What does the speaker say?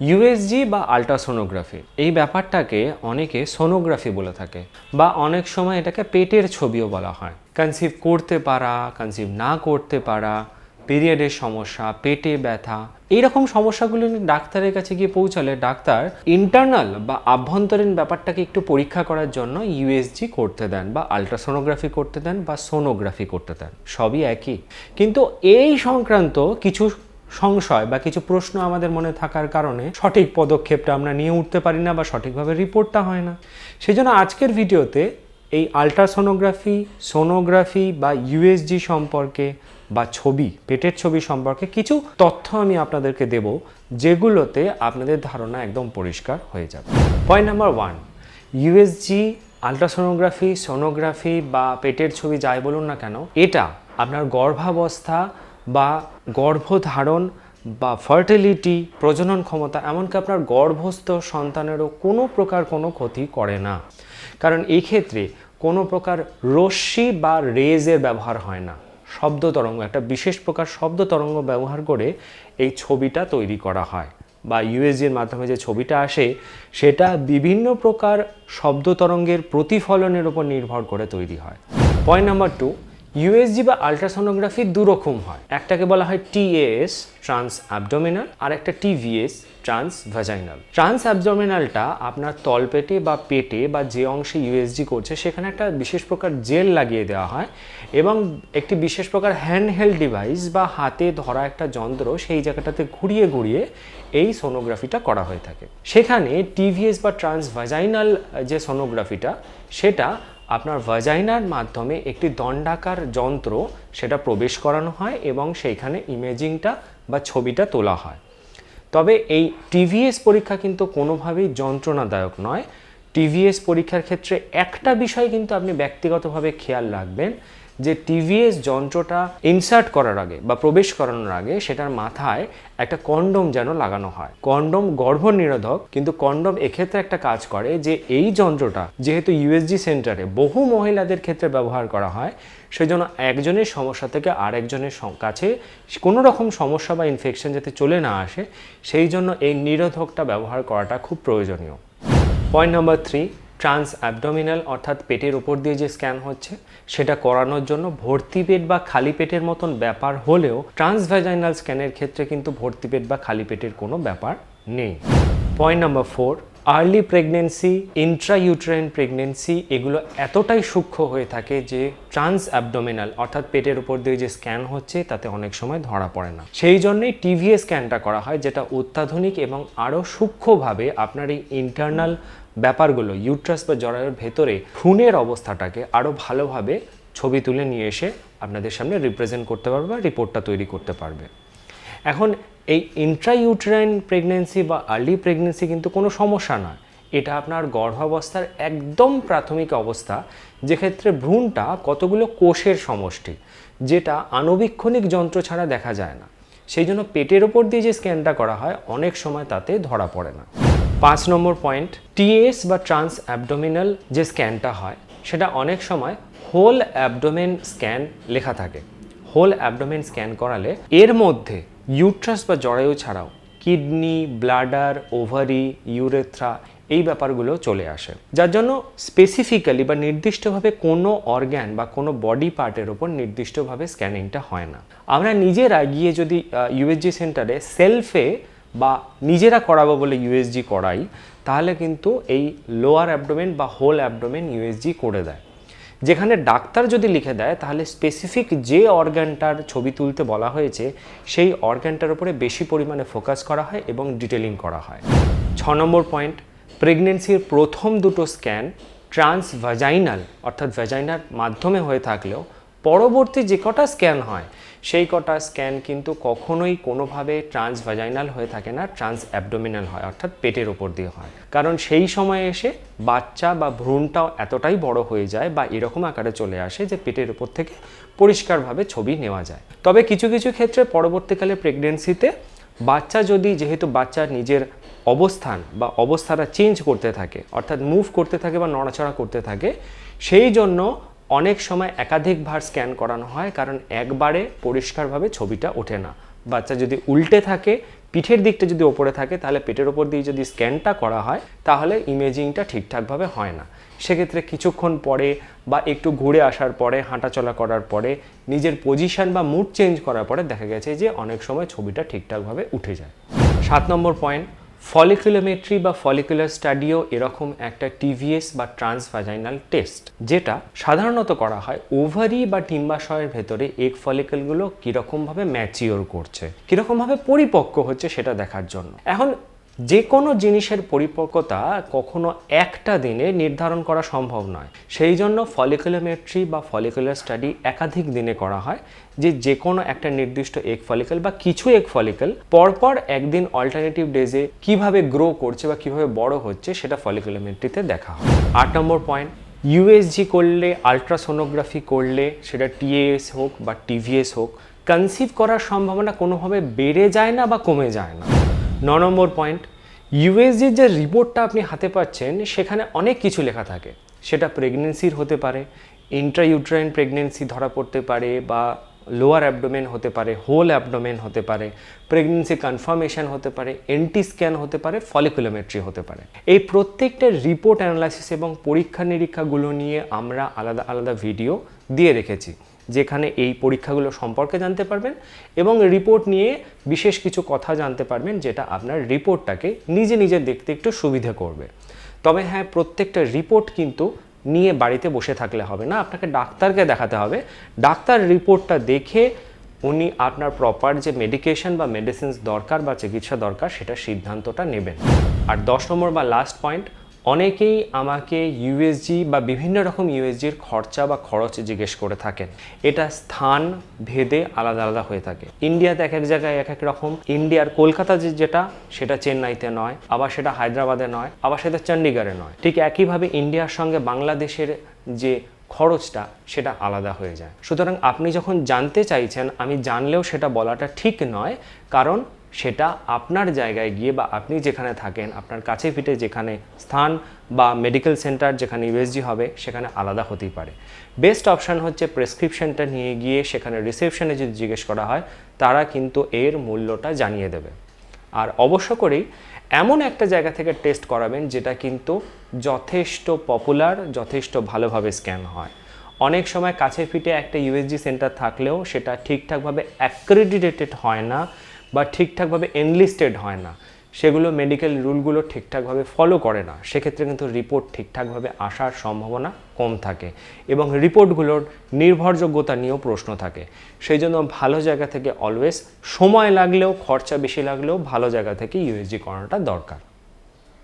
USG বা ultrasonography, এই ব্যাপারটাকে অনেকে সোনোগ্রাফি বলে থাকে বা অনেক সময় এটাকে পেটের ছবিও বলা হয়। কনসিভ করতে পারা, কনসিভ না করতে পারা, পিরিয়ডের সমস্যা, পেটে ব্যথা, এইরকম সমস্যাগুলো ডাক্তারের কাছে গিয়ে পৌঁছালে ডাক্তার ইন্টারনাল বা আভ্যন্তরীণ ব্যাপারটাকে একটু পরীক্ষা করার জন্য ইউএসজি করতে দেন বা আল্ট্রাসোনোগ্রাফি করতে দেন বা সোনোগ্রাফি করতে দেন। সবই একই। কিন্তু এই সংক্রান্ত কিছু সংশয় বা কিছু প্রশ্ন আমাদের মনে থাকার কারণে সঠিক পদক্ষেপটা আমরা নিয়ে উঠতে পারি না বা সঠিকভাবে রিপোর্টটা হয় না। সেই জন্য আজকের ভিডিওতে এই আল্ট্রাসোনোগ্রাফি, সোনোগ্রাফি বা ইউএসজি সম্পর্কে বা ছবি, পেটের ছবি সম্পর্কে কিছু তথ্য আমি আপনাদেরকে দেব, যেগুলোতে আপনাদের ধারণা একদম পরিষ্কার হয়ে যাবে। Point number one USG ultrasonography, sonography বা পেটের ছবি যাই বলুন না কেন, এটা আপনার গর্ভাবস্থা বা গর্ভধারণ বা ফার্টিলিটি প্রজনন ক্ষমতা, এমনকি আপনার গর্ভস্থ সন্তানেরও কোনো প্রকার কোনো ক্ষতি করে না। কারণ এই ক্ষেত্রে কোনো প্রকার রশ্মি বা রেজের ব্যবহার হয় না। শব্দ তরঙ্গ, একটা বিশেষ প্রকার শব্দ তরঙ্গ ব্যবহার করে এই ছবিটা তৈরি করা হয়। বা ইউএসজির মাধ্যমে যে ছবিটা আসে, সেটা বিভিন্ন প্রকার শব্দ তরঙ্গের প্রতিফলনের উপর নির্ভর করে তৈরি হয়। পয়েন্ট নাম্বার টু ইউএসজি বা আল্ট্রাসোনোগ্রাফি দুরকম হয়। একটাকে বলা হয় টিএএস ট্রান্স অ্যাবডোমিনাল আর একটা টিভিএস ট্রান্স ভ্যাজাইনাল ট্রান্স অ্যাবডোমিনালটা আপনার তলপেটে বা পেটে বা যে অংশে ইউএসজি করছে, সেখানে একটা বিশেষ প্রকার জেল লাগিয়ে দেওয়া হয় এবং একটি বিশেষ প্রকার হ্যান্ডহেল্ড ডিভাইস বা হাতে ধরা একটা যন্ত্র সেই জায়গাটাতে ঘুরিয়ে ঘুরিয়ে এই সোনোগ্রাফিটা করা হয়ে থাকে। সেখানে টিভিএস বা ট্রান্স ভ্যাজাইনাল যে সোনোগ্রাফিটা সেটা আপনার ভাজাইনার মাধ্যমে একটি দণ্ডাকার যন্ত্র সেটা প্রবেশ করানো হয় এবং সেইখানে ইমেজিংটা বা ছবিটা তোলা হয়। তবে এই টিভিএস পরীক্ষা কিন্তু কোনোভাবেই যন্ত্রণাদায়ক নয়। টিভিএস পরীক্ষার ক্ষেত্রে একটা বিষয় কিন্তু আপনি ব্যক্তিগতভাবে খেয়াল রাখবেন যে টিভিএস যন্ত্রটা ইনসার্ট করার আগে বা প্রবেশ করানোর আগে সেটার মাথায় একটা কন্ডম যেন লাগানো হয়। কন্ডম গর্ভ নিরোধক কিন্তু কন্ডম এক্ষেত্রে একটা কাজ করে যে এই যন্ত্রটা যেহেতু ইউএসজি সেন্টারে বহু মহিলাদের ক্ষেত্রে ব্যবহার করা হয়, সেজন্য একজনের সমস্যা থেকে আরেকজনের কাছে কোনো রকম সমস্যা বা ইনফেকশন যাতে চলে না আসে, সেই জন্য এই নিরোধকটা ব্যবহার করাটা খুব প্রয়োজনীয়। Point number three trans abdominal অর্থাৎ পেটের উপর দিয়ে যে স্ক্যান হচ্ছে, সেটা করানোর জন্য ভর্তি পেট বা খালি পেটের মতন ব্যাপার হলেও ট্রান্সভ্যাজাইনাল স্ক্যানের ক্ষেত্রে কিন্তু ভর্তি পেট বা খালি পেটের কোনো ব্যাপার নেই। Point number four early pregnancy intrauterine pregnancy এগুলো এতটাই সূক্ষ্ম হয়ে থাকে যে ট্রান্স অ্যাবডোমিনাল অর্থাৎ পেটের উপর দিয়ে যে স্ক্যান হচ্ছে, তাতে অনেক সময় ধরা পড়ে না। সেই জন্যই টিভিএ স্ক্যানটা করা হয়, যেটা অত্যাধুনিক এবং আরও সূক্ষ্মভাবে আপনার এই ইন্টারনাল ব্যাপারগুলো ইউট্রাস বা জরায়ুর ভেতরে খুনের অবস্থাটাকে আরও ভালোভাবে ছবি তুলে নিয়ে এসে আপনাদের সামনে রিপ্রেজেন্ট করতে পারবে বা রিপোর্টটা তৈরি করতে পারবে। এখন এই ইন্ট্রাইউট্রাইন প্রেগনেন্সি বা আর্লি প্রেগনেন্সি কিন্তু কোনো সমস্যা নয়। এটা আপনার গর্ভাবস্থার একদম প্রাথমিক অবস্থা, যেক্ষেত্রে ভ্রূণটা কতগুলো কোষের সমষ্টি, যেটা আণুবীক্ষণিক যন্ত্র ছাড়া দেখা যায় না। সেই জন্য পেটের ওপর দিয়ে যে স্ক্যানটা করা হয়, অনেক সময় তাতে ধরা পড়ে না। পাঁচ নম্বর পয়েন্ট, টিএস বা ট্রান্স অ্যাবডোমিনাল যে স্ক্যানটা হয়, সেটা অনেক সময় হোল অ্যাবডোমেন স্ক্যান লেখা থাকে। হোল অ্যাবডোমেন স্ক্যান করালে এর মধ্যে ইউট্রাস বা জরায়ু ছাড়াও কিডনি, ব্লাডার, ওভারি, ইউরেথ্রা এই ব্যাপারগুলো চলে আসে। যার জন্য স্পেসিফিক্যালি বা নির্দিষ্টভাবে কোনো অর্গ্যান বা কোনো বডি পার্টের ওপর নির্দিষ্টভাবে স্ক্যানিংটা হয় না। আমরা নিজেরা গিয়ে যদি ইউএসজি সেন্টারে সেলফে বা নিজেরা করাবো বলে ইউএসজি করাই, তাহলে কিন্তু এই লোয়ার অ্যাবডোমেন বা হোল অ্যাবডোমেন ইউএসজি করে দেয়। যেখানে ডাক্তার যদি লিখে দেয়, তাহলে স্পেসিফিক যে অর্গানটার ছবি তুলতে বলা হয়েছে, সেই অর্গানটার উপরে বেশি পরিমাণে ফোকাস করা হয় এবং ডিটেলিং করা হয়। ছ নম্বর পয়েন্ট প্রেগনেন্সির প্রথম দুটো স্ক্যান ট্রান্স ভ্যাজাইনাল অর্থাৎ ভ্যাজাইনার মাধ্যমে হয়ে থাকলেও পরবর্তী যে কটা স্ক্যান হয়, সেই কটা স্ক্যান কিন্তু কখনোই কোনোভাবে ট্রান্স ভ্যাজাইনাল হয়ে থাকে না ট্রান্স অ্যাবডোমিনাল হয়, অর্থাৎ পেটের ওপর দিয়ে হয়। কারণ সেই সময়ে এসে বাচ্চা বা ভ্রূণটাও এতটাই বড় হয়ে যায় বা এরকম আকারে চলে আসে যে পেটের উপর থেকে পরিষ্কারভাবে ছবি নেওয়া যায়। তবে কিছু কিছু ক্ষেত্রে পরবর্তীকালে প্রেগনেন্সিতে বাচ্চা যদি, যেহেতু বাচ্চা নিজের অবস্থান বা অবস্থাটা চেঞ্জ করতে থাকে, অর্থাৎ মুভ করতে থাকে বা নড়াচড়া করতে থাকে, সেই জন্য অনেক সময় একাধিকবার স্ক্যান করানো হয়, কারণ একবারে পরিষ্কারভাবে ছবিটা ওঠে না। বাচ্চা যদি উল্টে থাকে, পিঠের দিকটা যদি ওপরে থাকে, তাহলে পেটের ওপর দিয়ে যদি স্ক্যানটা করা হয়, তাহলে ইমেজিংটা ঠিকঠাকভাবে হয় না। সেক্ষেত্রে কিছুক্ষণ পরে বা একটু ঘুরে আসার পরে, হাঁটাচলা করার পরে, নিজের পজিশন বা মুড চেঞ্জ করার পরে দেখা গেছে যে অনেক সময় ছবিটা ঠিকঠাকভাবে উঠে যায়। সাত নম্বর পয়েন্ট ফলিকুলোমেট্রি বা ফলিকুলার স্টাডিও এরকম একটা টিভিএস বা ট্রান্সভাজাইনাল টেস্ট যেটা সাধারণত করা হয় ওভারি বা ডিম্বাশয়ের ভেতরে এগ ফলিকলগুলো কীরকমভাবে ম্যাচিওর করছে, কীরকমভাবে পরিপক্ক হচ্ছে সেটা দেখার জন্য। এখন যে কোনো জিনিসের পরিপক্কতা কখনো একটা দিনে নির্ধারণ করা সম্ভব নয়। সেই জন্য ফলিকুলোমেট্রি বা ফলিকুলার স্টাডি একাধিক দিনে করা হয় যে যে কোনো একটা নির্দিষ্ট এক ফলিকল বা কিছু এক ফলিকল পরপর একদিন অল্টারনেটিভ ডেজে কীভাবে গ্রো করছে বা কীভাবে বড় হচ্ছে সেটা ফলিকুলোমেট্রিতে দেখা হয়। আট নম্বর পয়েন্ট ইউএসজি করলে আলট্রাসোনোগ্রাফি করলে, সেটা টিএএস হোক বা টিভিএস হোক কনসিভ করার সম্ভাবনা কোনোভাবে বেড়ে যায় না বা কমে যায় না। ন নম্বর পয়েন্ট ইউএসজির যে রিপোর্টটা আপনি হাতে পাচ্ছেন, সেখানে অনেক কিছু লেখা থাকে। সেটা প্রেগনেন্সির হতে পারে ইন্ট্রাইউট্রাইন প্রেগনেন্সি ধরা পড়তে পারে বা লোয়ার অ্যাবডোমেন হতে পারে হোল অ্যাবডোমেন হতে পারে প্রেগনেন্সি কনফার্মেশন হতে পারে এন্টি স্ক্যান হতে পারে ফলিকুলোমেট্রি হতে পারে। এই প্রত্যেকটা রিপোর্ট অ্যানালাইসিস এবং পরীক্ষা নিরীক্ষাগুলো নিয়ে আমরা আলাদা আলাদা ভিডিও দিয়ে রেখেছি। যেখানে এই পরীক্ষাগুলো সম্পর্কে জানতে পারবেন এবং রিপোর্ট নিয়ে বিশেষ কিছু কথা জানতে পারবেন যেটা আপনার রিপোর্টটাকে নিজে নিজে দেখতে একটু সুবিধা করবে। তবে হ্যাঁ প্রত্যেকটা রিপোর্ট কিন্তু নিয়ে বাড়িতে বসে থাকলে হবে না, আপনাকে ডাক্তারকে দেখাতে হবে। ডাক্তার রিপোর্টটা দেখে উনি আপনার প্রপার যে মেডিকেশন বা মেডিসিনস দরকার বা চিকিৎসা দরকার, সেটা সিদ্ধান্তটা নেবেন। আর দশ নম্বর বা লাস্ট পয়েন্ট অনেকেই আমাকে ইউএসজি বা বিভিন্ন রকম ইউএসজির খরচা বা খরচ জিজ্ঞেস করে থাকেন। এটা স্থান, ভেদে আলাদা আলাদা হয়ে থাকে। ইন্ডিয়াতে এক এক জায়গায় এক এক রকম। ইন্ডিয়ার কলকাতা যে যেটা, সেটা চেন্নাইতে নয়, আবার সেটা হায়দ্রাবাদে নয়, আবার সেটা চণ্ডীগড়ে নয়। ঠিক একইভাবে ইন্ডিয়ার সঙ্গে বাংলাদেশের যে খরচটা, সেটা আলাদা হয়ে যায়। সুতরাং আপনি যখন জানতে চাইছেন, আমি জানলেও সেটা বলাটা ঠিক নয়। কারণ সেটা আপনার জায়গায় গিয়ে বা আপনি যেখানে থাকেন, আপনার কাছে ফিটে যেখানে স্থান বা মেডিকেল সেন্টার যেখানে ইউএসজি হবে, সেখানে আলাদা হতেই পারে। বেস্ট অপশান হচ্ছে প্রেসক্রিপশনটা নিয়ে গিয়ে সেখানে রিসেপশনে যদি জিজ্ঞেস করা হয়, তারা কিন্তু এর মূল্যটা জানিয়ে দেবে। আর অবশ্য করেই এমন একটা জায়গা থেকে টেস্ট করাবেন যেটা কিন্তু যথেষ্ট পপুলার যথেষ্ট ভালোভাবে স্ক্যান হয়। অনেক সময় কাছে ফিটে একটা ইউএসজি সেন্টার থাকলেও সেটা ঠিকঠাকভাবে অ্যাক্রেডিটেটেড হয় না বা ঠিকঠাকভাবে এনলিস্টেড হয় না, সেগুলো মেডিকেল রুলগুলো ঠিকঠাকভাবে ফলো করে না, সেক্ষেত্রে কিন্তু রিপোর্ট ঠিকঠাকভাবে আসার সম্ভাবনা কম থাকে এবং রিপোর্টগুলোর নির্ভরযোগ্যতা নিয়েও প্রশ্ন থাকে। সেই জন্য ভালো জায়গা থেকে অলওয়েজ সময় লাগলেও, খরচা বেশি লাগলেও ভালো জায়গা থেকে ইউএসজি করানোটা দরকার।